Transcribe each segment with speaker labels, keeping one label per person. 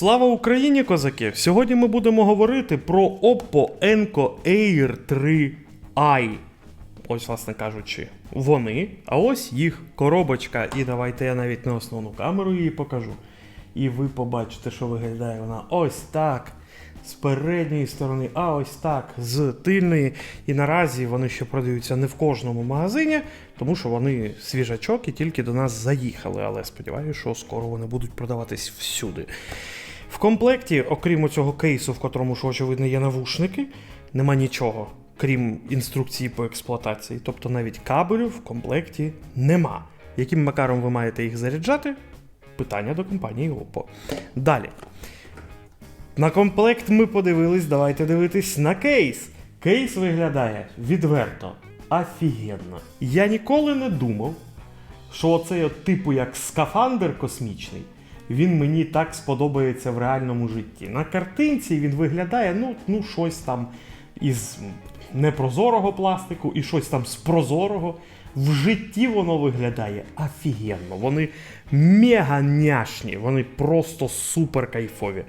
Speaker 1: Слава Україні, козаки! Сьогодні ми будемо говорити про Oppo Enco Air 3i. Ось, власне кажучи, вони, а ось їх коробочка. І давайте я навіть на основну камеру її покажу. І ви побачите, що виглядає вона ось так. З передньої сторони, а ось так, з тильної. І наразі вони ще продаються не в кожному магазині, тому що вони свіжачок і тільки до нас заїхали. Але сподіваюся, що скоро вони будуть продаватись всюди. В комплекті, окрім цього кейсу, в котрому ж, очевидно, є навушники, нема нічого, крім інструкції по експлуатації. Тобто навіть кабелю в комплекті нема. Яким макаром ви маєте їх заряджати? Питання до компанії Oppo. Далі. На комплект ми подивились, давайте дивитись на кейс. Кейс виглядає відверто, офігенно. Я ніколи не думав, що оцей от типу як скафандр космічний, він мені так сподобається в реальному житті. На картинці він виглядає, ну, ну щось там із непрозорого пластику і щось там з прозорого. В житті воно виглядає офігенно. Вони мега няшні, вони просто супер кайфові.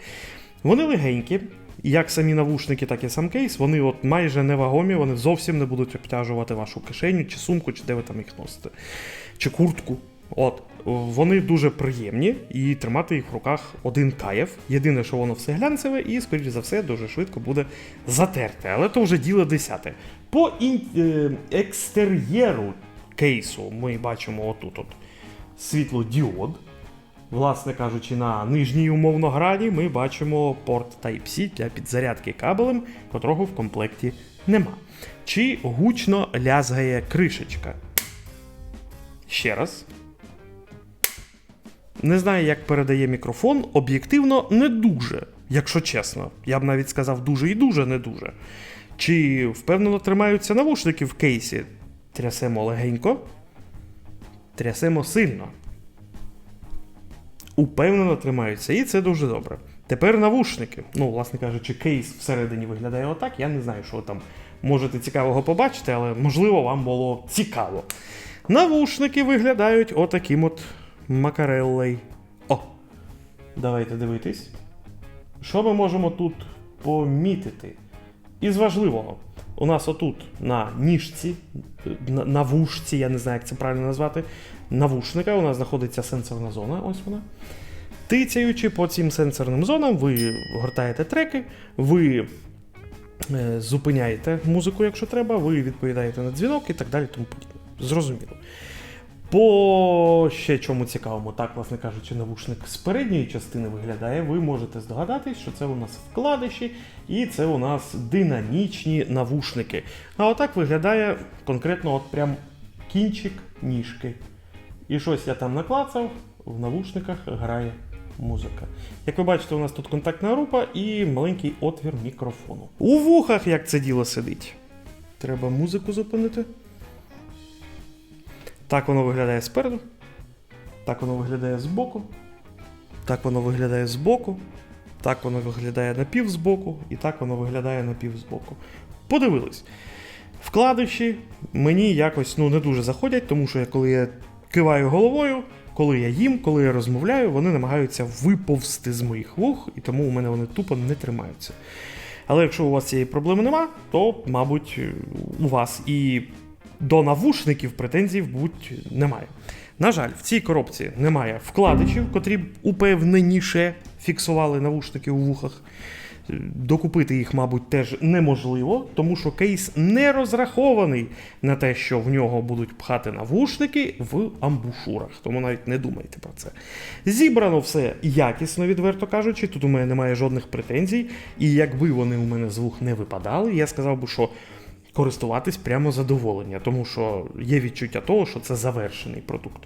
Speaker 1: Вони легенькі, як самі навушники, так і сам кейс. Вони от майже невагомі, вони зовсім не будуть обтяжувати вашу кишеню, чи сумку, чи де ви там їх носите, чи куртку. От, вони дуже приємні, і тримати їх в руках один кайф. Єдине, що воно все глянцеве, і, скоріш за все, дуже швидко буде затерте. Але то вже діло десяте. По ін... е, екстер'єру кейсу ми бачимо отут от світлодіод. Власне кажучи, на нижній умовно грані ми бачимо порт Type-C для підзарядки кабелем, котрого в комплекті нема. Чи гучно лязгає кришечка. Ще раз. Не знаю, як передає мікрофон. Об'єктивно не дуже, якщо чесно. Я б навіть сказав дуже і дуже не дуже. Чи впевнено тримаються навушники в кейсі? Трясемо легенько. Трясемо сильно. Упевнено тримаються, і це дуже добре. Тепер навушники. Ну, власне кажучи, кейс всередині виглядає отак. Я не знаю, що ви там можете цікавого побачити, але можливо вам було цікаво. Навушники виглядають отаким от макареллей. О! Давайте дивитись. Що ми можемо тут помітити? Із важливого, у нас отут на ніжці, на, на вушці, я не знаю, як це правильно назвати, навушника у нас знаходиться сенсорна зона. Ось вона. Тицяючи по цим сенсорним зонам, ви гортаєте треки, ви е, зупиняєте музику, якщо треба, ви відповідаєте на дзвінок і так далі. Тому. Зрозуміло. По ще чому цікавому, так, власне кажучи, навушник з передньої частини виглядає, ви можете здогадатись, що це у нас вкладиші, і це у нас динамічні навушники. А отак виглядає конкретно от прям кінчик ніжки. І щось я там наклацав, в навушниках грає музика. Як ви бачите, у нас тут контактна група і маленький отвір мікрофону. У вухах як це діло сидить. Треба музику зупинити. Так воно виглядає спереду. Так воно виглядає збоку. Так воно виглядає збоку. Так воно виглядає напів збоку. І так воно виглядає напів збоку. Подивились. Вкладиші мені якось ну, не дуже заходять, тому що коли я киваю головою, коли я їм, коли я розмовляю, вони намагаються виповзти з моїх вух, і тому у мене вони тупо не тримаються. Але якщо у вас цієї проблеми нема, то, мабуть, у вас і до навушників претензій, мабуть, немає. На жаль, в цій коробці немає вкладичів, котрі б упевненіше фіксували навушники у вухах. Докупити їх, мабуть, теж неможливо, тому що кейс не розрахований на те, що в нього будуть пхати навушники в амбушурах. Тому навіть не думайте про це. Зібрано все якісно, відверто кажучи. Тут у мене немає жодних претензій. І якби вони у мене з вух не випадали, я сказав би, що користуватись прямо задоволення, тому що є відчуття того, що це завершений продукт.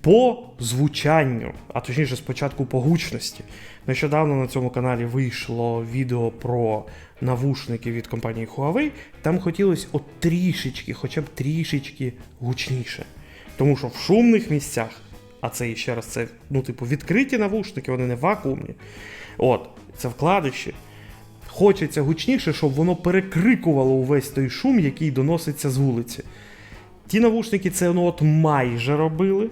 Speaker 1: По звучанню, а точніше, спочатку по гучності. Нещодавно на цьому каналі вийшло відео про навушники від компанії Huawei. Там хотілося от трішечки, хоча б трішечки гучніше. Тому що в шумних місцях, а це ще раз, це ну, типу, відкриті навушники, вони не вакуумні. От, це вкладиші. Хочеться гучніше, щоб воно перекрикувало увесь той шум, який доноситься з вулиці. Ті навушники це ну, от майже робили.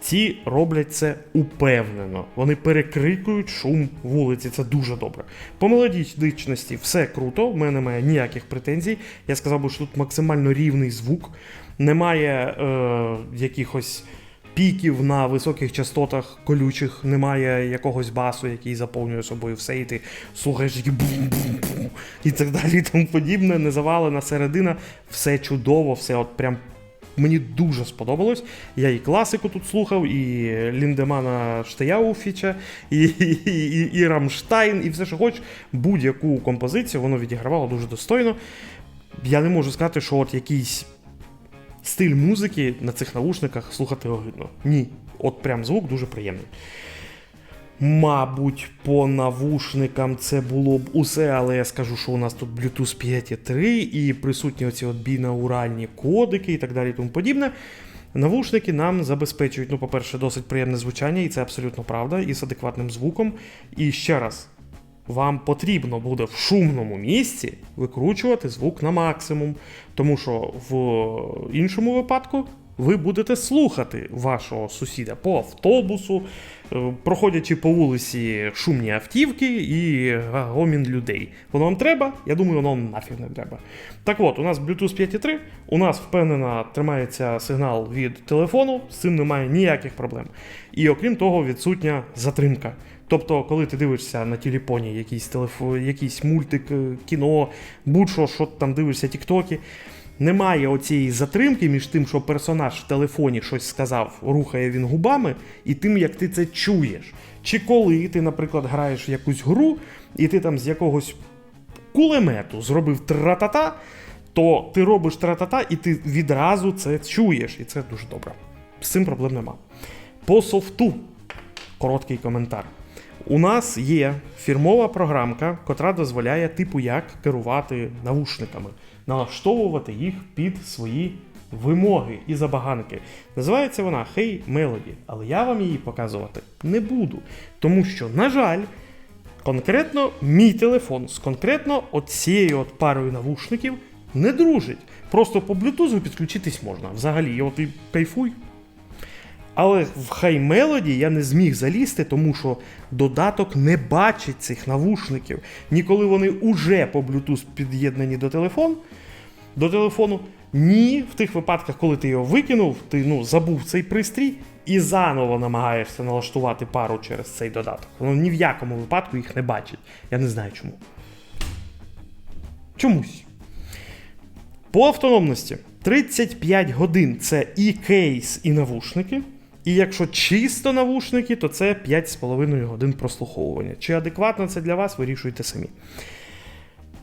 Speaker 1: Ці роблять це упевнено. Вони перекрикують шум вулиці. Це дуже добре. По мелодичності все круто. В мене немає ніяких претензій. Я сказав би, що тут максимально рівний звук. Немає е, якихось піків на високих частотах колючих, немає якогось басу, який заповнює собою все, і ти слухаєш тільки бум-бум-бум і так далі, і тому подібне. Не завалена середина, все чудово, все от прям. Мені дуже сподобалось. Я і класику тут слухав, і Ліндемана Штеяуфіча, і, і, і, і Рамштайн, і все, що хоч, будь-яку композицію, воно відігравало дуже достойно. Я не можу сказати, що от якийсь стиль музики на цих наушниках слухати огидно. Ні. От прям звук дуже приємний. Мабуть, по навушникам це було б усе, але я скажу, що у нас тут Bluetooth 5.3 і присутні оці от бінауральні кодики і так далі і тому подібне. Навушники нам забезпечують, ну, по-перше, досить приємне звучання, і це абсолютно правда, і з адекватним звуком. І ще раз, вам потрібно буде в шумному місці викручувати звук на максимум, тому що в іншому випадку ви будете слухати вашого сусіда по автобусу, е, проходячи по вулиці шумні автівки і гомін людей. Воно вам треба? Я думаю, воно вам нафіг не треба. Так от, у нас Bluetooth 5.3, у нас впевнено тримається сигнал від телефону, з цим немає ніяких проблем. І окрім того, відсутня затримка. Тобто, коли ти дивишся на телефоні якийсь телефон, якийсь мультик, е, кіно, будь-що, що там дивишся, тіктоки, немає оцієї затримки між тим, що персонаж в телефоні щось сказав, рухає він губами, і тим, як ти це чуєш. Чи коли ти, наприклад, граєш в якусь гру, і ти там з якогось кулемету зробив тратата, то ти робиш тратата, і ти відразу це чуєш, і це дуже добре. З цим проблем нема. По софту короткий коментар. У нас є фірмова програмка, котра дозволяє типу як керувати навушниками, налаштовувати їх під свої вимоги і забаганки. Називається вона Hey Melody, але я вам її показувати не буду. Тому що, на жаль, конкретно мій телефон з конкретно от цією от парою навушників не дружить. Просто по Bluetooth підключитись можна. Взагалі, от і кайфуй. Але в High Melody я не зміг залізти, тому що додаток не бачить цих навушників. Ніколи вони уже по Bluetooth під'єднані до телефону, до телефону. Ні, в тих випадках, коли ти його викинув, ти ну, забув цей пристрій і заново намагаєшся налаштувати пару через цей додаток. Воно ні в якому випадку їх не бачить. Я не знаю чому. Чомусь. По автономності 35 годин це і кейс, і навушники. І якщо чисто навушники, то це 5,5 годин прослуховування. Чи адекватно це для вас, вирішуйте самі.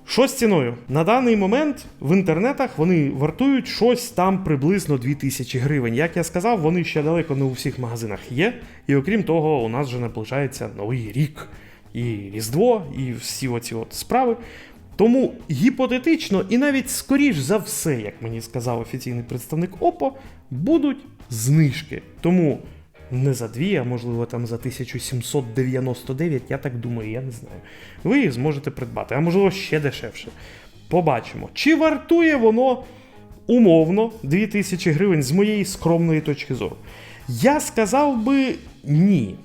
Speaker 1: Що з ціною? На даний момент в інтернетах вони вартують щось там приблизно 2000 гривень. Як я сказав, вони ще далеко не у всіх магазинах є. І окрім того, у нас вже наближається новий рік, і Різдво, і всі оці от справи. Тому гіпотетично і навіть скоріш за все, як мені сказав офіційний представник ОПО, будуть знижки. Тому не за дві, а можливо там за 1799, я так думаю, я не знаю. Ви їх зможете придбати, а можливо ще дешевше. Побачимо. Чи вартує воно умовно 2000 гривень з моєї скромної точки зору? Я сказав би ні.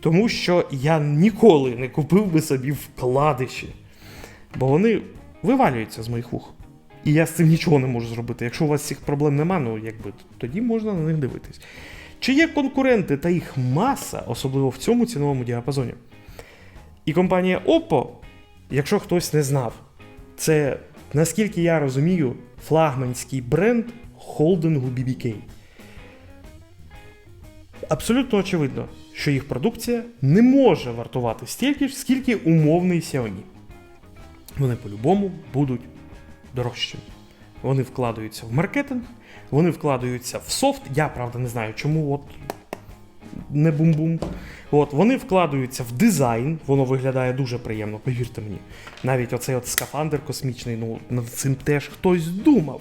Speaker 1: Тому що я ніколи не купив би собі вкладиші бо вони вивалюються з моїх вух. І я з цим нічого не можу зробити. Якщо у вас цих проблем нема, ну якби тоді можна на них дивитись. Чи є конкуренти та їх маса, особливо в цьому ціновому діапазоні? І компанія Oppo, якщо хтось не знав, це, наскільки я розумію, флагманський бренд холдингу BBK. Абсолютно очевидно, що їх продукція не може вартувати стільки ж, скільки умовний Xiaomi вони по-любому будуть дорожчими. Вони вкладаються в маркетинг, вони вкладаються в софт. Я правда не знаю, чому от не бум-бум. От, Вони вкладаються в дизайн, воно виглядає дуже приємно, повірте мені. Навіть оцей от скафандр космічний, ну над цим теж хтось думав.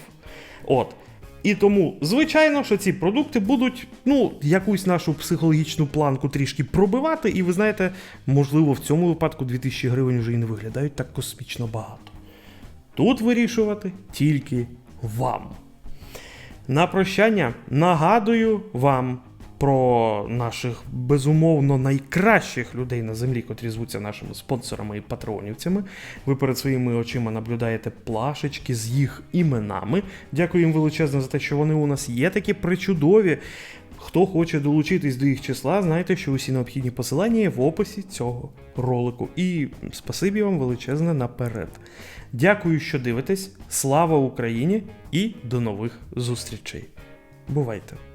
Speaker 1: От. І тому, звичайно, що ці продукти будуть ну, якусь нашу психологічну планку трішки пробивати, і ви знаєте, можливо, в цьому випадку 2000 гривень вже і не виглядають так космічно багато. Тут вирішувати тільки вам. На прощання нагадую вам про наших безумовно найкращих людей на землі, котрі звуться нашими спонсорами і патронівцями. Ви перед своїми очима наблюдаєте плашечки з їх іменами. Дякую їм величезно за те, що вони у нас є такі причудові. Хто хоче долучитись до їх числа, знайте, що усі необхідні посилання є в описі цього ролику. І спасибі вам величезне наперед. Дякую, що дивитесь. Слава Україні і до нових зустрічей. Бувайте!